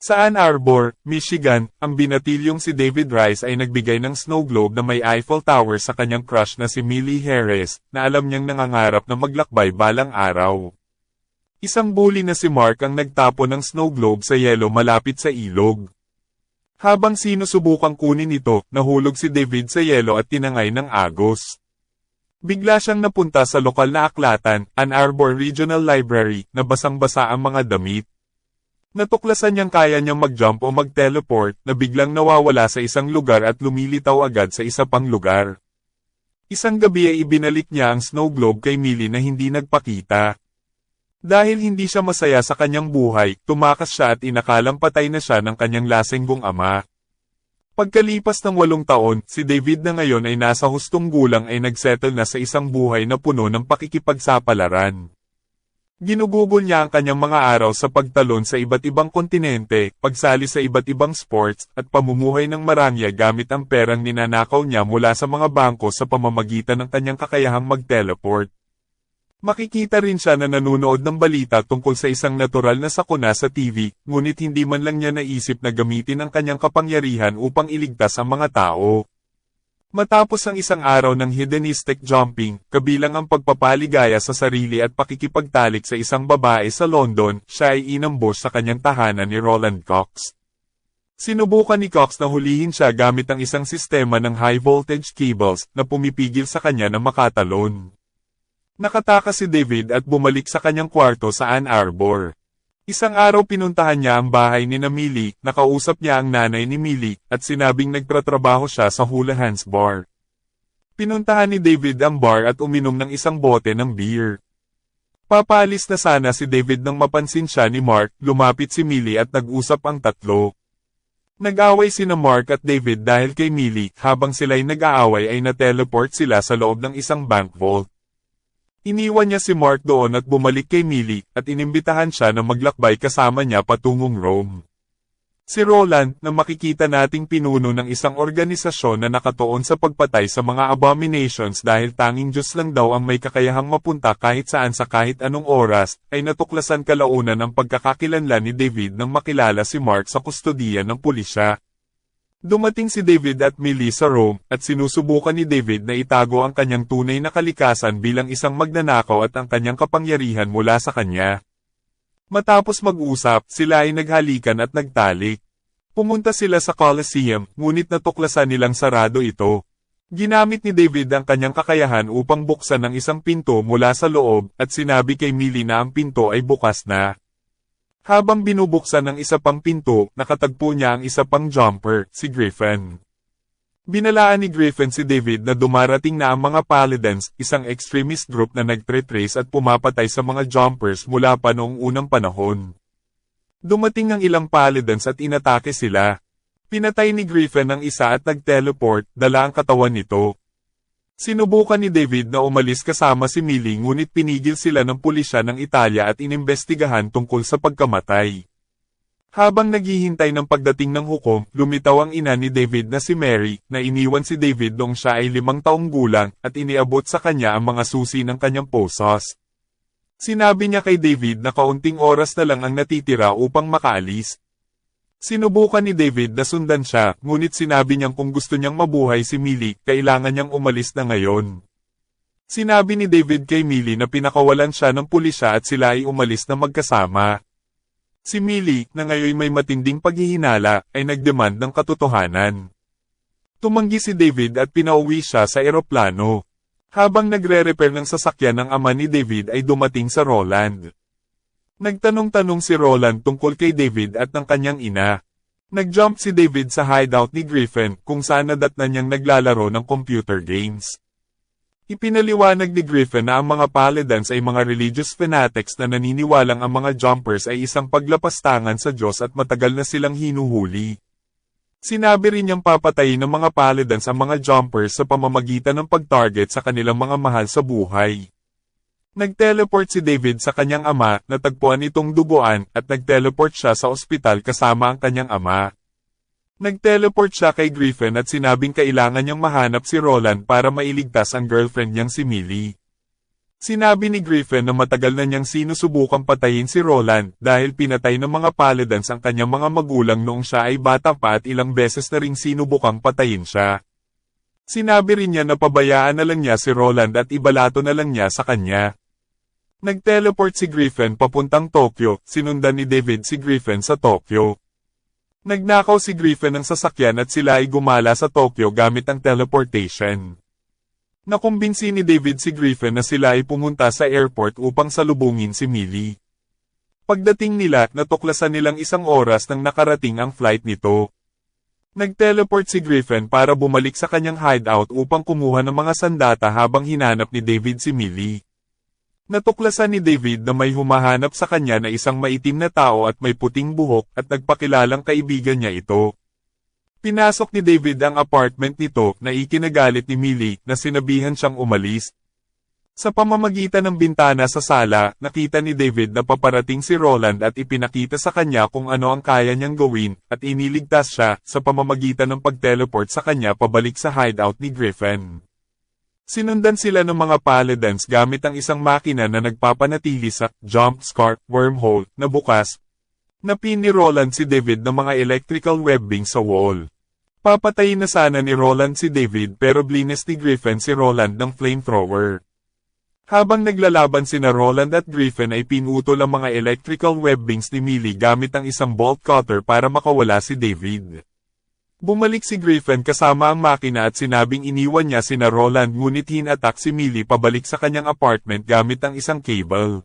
Sa Ann Arbor, Michigan, ang binatilyong si David Rice ay nagbigay ng snow globe na may Eiffel Tower sa kanyang crush na si Millie Harris, na alam niyang nangangarap na maglakbay balang araw. Isang bully na si Mark ang nagtapo ng snow globe sa yelo malapit sa ilog. Habang sinusubukang kunin ito, nahulog si David sa yelo at tinangay ng agos. Bigla siyang napunta sa lokal na aklatan, Ann Arbor Regional Library, na basang-basa ang mga damit. Natuklasan niyang kaya niyang mag-jump o mag-teleport na biglang nawawala sa isang lugar at lumilitaw agad sa isa pang lugar. Isang gabi ay ibinalik niya ang snow globe kay Millie na hindi nagpakita. Dahil hindi siya masaya sa kanyang buhay, tumakas siya at inakalang patay na siya ng kanyang lasenggong ama. Pagkalipas ng walong taon, si David na ngayon ay nasa hustong gulang ay nagsettle na sa isang buhay na puno ng pakikipagsapalaran. Ginugugol niya ang kanyang mga araw sa pagtalon sa iba't ibang kontinente, pagsali sa iba't ibang sports, at pamumuhay ng marangya gamit ang perang ninanakaw niya mula sa mga bangko sa pamamagitan ng kanyang kakayahang mag-teleport. Makikita rin siya na nanunood ng balita tungkol sa isang natural na sakuna sa TV, ngunit hindi man lang niya naisip na gamitin ang kanyang kapangyarihan upang iligtas ang mga tao. Matapos ang isang araw ng hedonistic jumping, kabilang ang pagpapaligaya sa sarili at pakikipagtalik sa isang babae sa London, siya ay inambos sa kanyang tahanan ni Roland Cox. Sinubukan ni Cox na hulihin siya gamit ang isang sistema ng high voltage cables na pumipigil sa kanya na makatalon. Nakatakas si David at bumalik sa kanyang kwarto sa Ann Arbor. Isang araw pinuntahan niya ang bahay ni Millie, nakausap niya ang nanay ni Millie, at sinabing nagtratrabaho siya sa Hula Hands Bar. Pinuntahan ni David ang bar at uminom ng isang bote ng beer. Papaalis na sana si David nang mapansin siya ni Mark, lumapit si Millie at nag-usap ang tatlo. Nag-away sina Mark at David dahil kay Millie, habang sila'y nag-aaway ay na-teleport sila sa loob ng isang bank vault. Iniwan niya si Mark doon at bumalik kay Millie, at inimbitahan siya na maglakbay kasama niya patungong Rome. Si Roland, na makikita nating pinuno ng isang organisasyon na nakatuon sa pagpatay sa mga abominations dahil tanging Diyos lang daw ang may kakayahang mapunta kahit saan sa kahit anong oras, ay natuklasan kalaunan ng pagkakakilanlan ni David nang makilala si Mark sa kustodiya ng pulisya. Dumating si David at Millie sa Rome, at sinusubukan ni David na itago ang kanyang tunay na kalikasan bilang isang magnanakaw at ang kanyang kapangyarihan mula sa kanya. Matapos mag-usap, sila ay naghalikan at nagtalik. Pumunta sila sa Colosseum, ngunit natuklasan nilang sarado ito. Ginamit ni David ang kanyang kakayahan upang buksan ang isang pinto mula sa loob, at sinabi kay Millie na ang pinto ay bukas na. Habang binubuksan ang isa pang pinto, nakatagpo niya ang isa pang jumper, si Griffin. Binalaan ni Griffin si David na dumarating na ang mga Paladins, isang extremist group na nagtre-trace at pumapatay sa mga jumpers mula pa noong unang panahon. Dumating ang ilang Paladins at inatake sila. Pinatay ni Griffin ang isa at nag-teleport, dala ang katawan nito. Sinubukan ni David na umalis kasama si Millie ngunit pinigil sila ng pulisya ng Italia at inimbestigahan tungkol sa pagkamatay. Habang naghihintay ng pagdating ng hukom, lumitaw ang ina ni David na si Mary, na iniwan si David noong siya ay limang taong gulang, at iniabot sa kanya ang mga susi ng kanyang posos. Sinabi niya kay David na kaunting oras na lang ang natitira upang makaalis, Sinubukan ni David na sundan siya, ngunit sinabi niyang kung gusto niyang mabuhay si Millie, kailangan niyang umalis na ngayon. Sinabi ni David kay Millie na pinakawalan siya ng pulisya at sila ay umalis na magkasama. Si Millie, na ngayon may matinding paghihinala, ay nagdemand ng katotohanan. Tumanggi si David at pinauwi siya sa eroplano. Habang nagre-repair ng sasakyan ng ama ni David ay dumating sa Roland. Nagtanong-tanong si Roland tungkol kay David at ng kanyang ina. Nag-jump si David sa hideout ni Griffin kung saan nadatnan niyang naglalaro ng computer games. Ipinaliwanag ni Griffin na ang mga paladins ay mga religious fanatics na naniniwalang ang mga jumpers ay isang paglapastangan sa Diyos at matagal na silang hinuhuli. Sinabi rin niyang papatayin ng mga paladins ang mga jumpers sa pamamagitan ng pag-target sa kanilang mga mahal sa buhay. Nag-teleport si David sa kanyang ama, natagpuan itong duguan, at nag-teleport siya sa ospital kasama ang kanyang ama. Nag-teleport siya kay Griffin at sinabing kailangan niyang mahanap si Roland para mailigtas ang girlfriend niyang si Millie. Sinabi ni Griffin na matagal na niyang sinusubukang patayin si Roland dahil pinatay ng mga paladins ang kanyang mga magulang noong siya ay bata pa at ilang beses na ring sinubukang patayin siya. Sinabi rin niya na pabayaan na lang niya si Roland at ibalato na lang niya sa kanya. Nag-teleport si Griffin papuntang Tokyo, sinundan ni David si Griffin sa Tokyo. Nagnakaw si Griffin ng sasakyan at sila ay gumala sa Tokyo gamit ang teleportation. Nakumbinsi ni David si Griffin na sila ay pumunta sa airport upang salubungin si Millie. Pagdating nila, natuklasan nilang isang oras nang nakarating ang flight nito. Nag-teleport si Griffin para bumalik sa kanyang hideout upang kumuha ng mga sandata habang hinanap ni David si Millie. Natuklasan ni David na may humahanap sa kanya na isang maitim na tao at may puting buhok at nagpakilalang kaibigan niya ito. Pinasok ni David ang apartment nito na ikinagalit ni Millie na sinabihan siyang umalis. Sa pamamagitan ng bintana sa sala, nakita ni David na paparating si Roland at ipinakita sa kanya kung ano ang kaya niyang gawin at iniligtas siya sa pamamagitan ng pag-teleport sa kanya pabalik sa hideout ni Griffin. Sinundan sila ng mga paladins gamit ang isang makina na nagpapanatili sa jump scare wormhole na bukas Napin ni Roland si David ng mga electrical webbing sa wall. Papatayin na sana ni Roland si David pero blinis ni Griffin si Roland ng flamethrower. Habang naglalaban sina Roland at Griffin ay pinutol ang mga electrical webbings ni Millie gamit ang isang bolt cutter para makawala si David. Bumalik si Griffin kasama ang makina at sinabing iniwan niya sina Roland ngunit hinatak si Millie pabalik sa kanyang apartment gamit ang isang cable.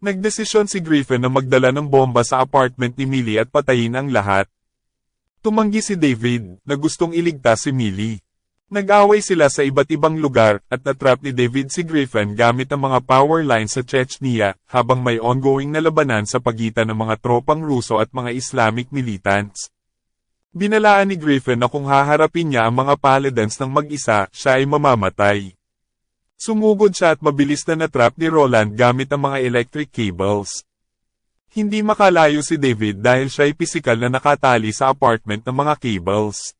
Nagdesisyon si Griffin na magdala ng bomba sa apartment ni Millie at patayin ang lahat. Tumanggi si David, na gustong iligtas si Millie. Nag-away sila sa iba't ibang lugar, at natrap ni David si Griffin gamit ang mga power lines sa Chechnya, habang may ongoing na labanan sa pagitan ng mga tropang Ruso at mga Islamic militants. Binalaan ni Griffin na kung haharapin niya ang mga paladins ng mag-isa, siya ay mamamatay. Sumugod siya at mabilis na natrap ni Roland gamit ang mga electric cables. Hindi makalayo si David dahil siya ay pisikal na nakatali sa apartment ng mga cables.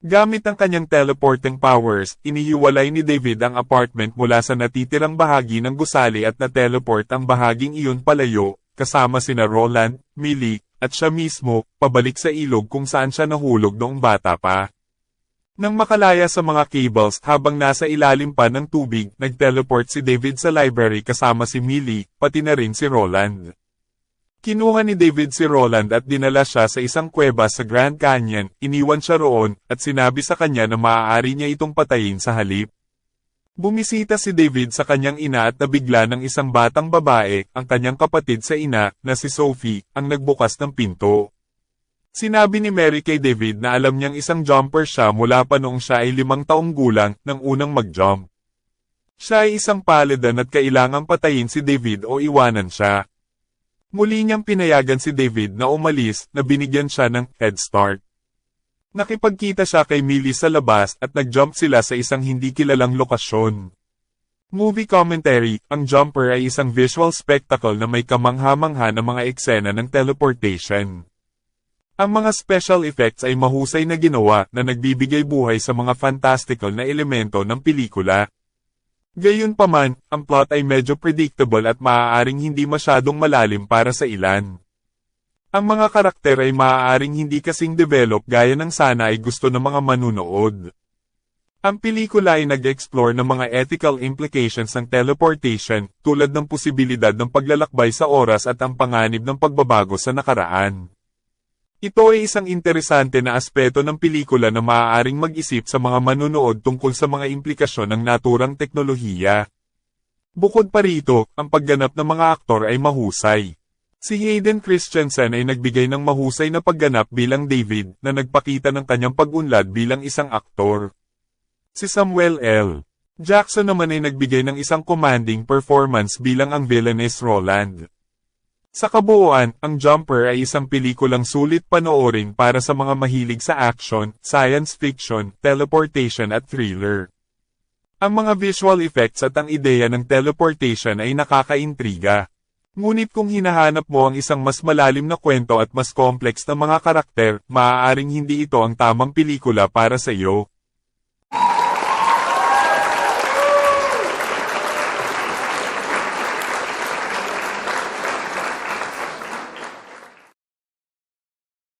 Gamit ang kanyang teleporting powers, inihiwalay ni David ang apartment mula sa natitirang bahagi ng gusali at na-teleport ang bahaging iyon palayo, kasama sina Roland, Millie, at siya mismo, pabalik sa ilog kung saan siya nahulog noong bata pa. Nang makalaya sa mga cables habang nasa ilalim pa ng tubig, nag-teleport si David sa library kasama si Millie, pati na rin si Roland. Kinuha ni David si Roland at dinala siya sa isang kuweba sa Grand Canyon, iniwan siya roon, at sinabi sa kanya na maaari niya itong patayin sa halip. Bumisita si David sa kanyang ina at nabigla ng isang batang babae, ang kanyang kapatid sa ina, na si Sophie, ang nagbukas ng pinto. Sinabi ni Mary kay David na alam niyang isang jumper siya mula pa noong siya ay limang taong gulang nang unang mag-jump. Siya ay isang paladin at kailangang patayin si David o iwanan siya. Muli niyang pinayagan si David na umalis na binigyan siya ng head start. Nakipagkita siya kay Millie sa labas at nag-jump sila sa isang hindi kilalang lokasyon. Movie commentary, ang jumper ay isang visual spectacle na may kamangha-mangha ng mga eksena ng teleportation. Ang mga special effects ay mahusay na ginawa na nagbibigay buhay sa mga fantastical na elemento ng pelikula. Gayunpaman, ang plot ay medyo predictable at maaaring hindi masyadong malalim para sa ilan. Ang mga karakter ay maaaring hindi kasing develop gaya ng sana ay gusto ng mga manunood. Ang pelikula ay nag-explore ng mga ethical implications ng teleportation, tulad ng posibilidad ng paglalakbay sa oras at ang panganib ng pagbabago sa nakaraan. Ito ay isang interesante na aspeto ng pelikula na maaaring mag-isip sa mga manunood tungkol sa mga implikasyon ng naturang teknolohiya. Bukod pa rito, ang pagganap ng mga aktor ay mahusay. Si Hayden Christensen ay nagbigay ng mahusay na pagganap bilang David na nagpakita ng kanyang pag-unlad bilang isang aktor. Si Samuel L. Jackson naman ay nagbigay ng isang commanding performance bilang ang villainess Roland. Sa kabuuan, ang Jumper ay isang pelikulang sulit panoorin para sa mga mahilig sa action, science fiction, teleportation at thriller. Ang mga visual effects at ang ideya ng teleportation ay nakakaintriga. Ngunit kung hinahanap mo ang isang mas malalim na kwento at mas complex na mga karakter, maaaring hindi ito ang tamang pelikula para sa iyo.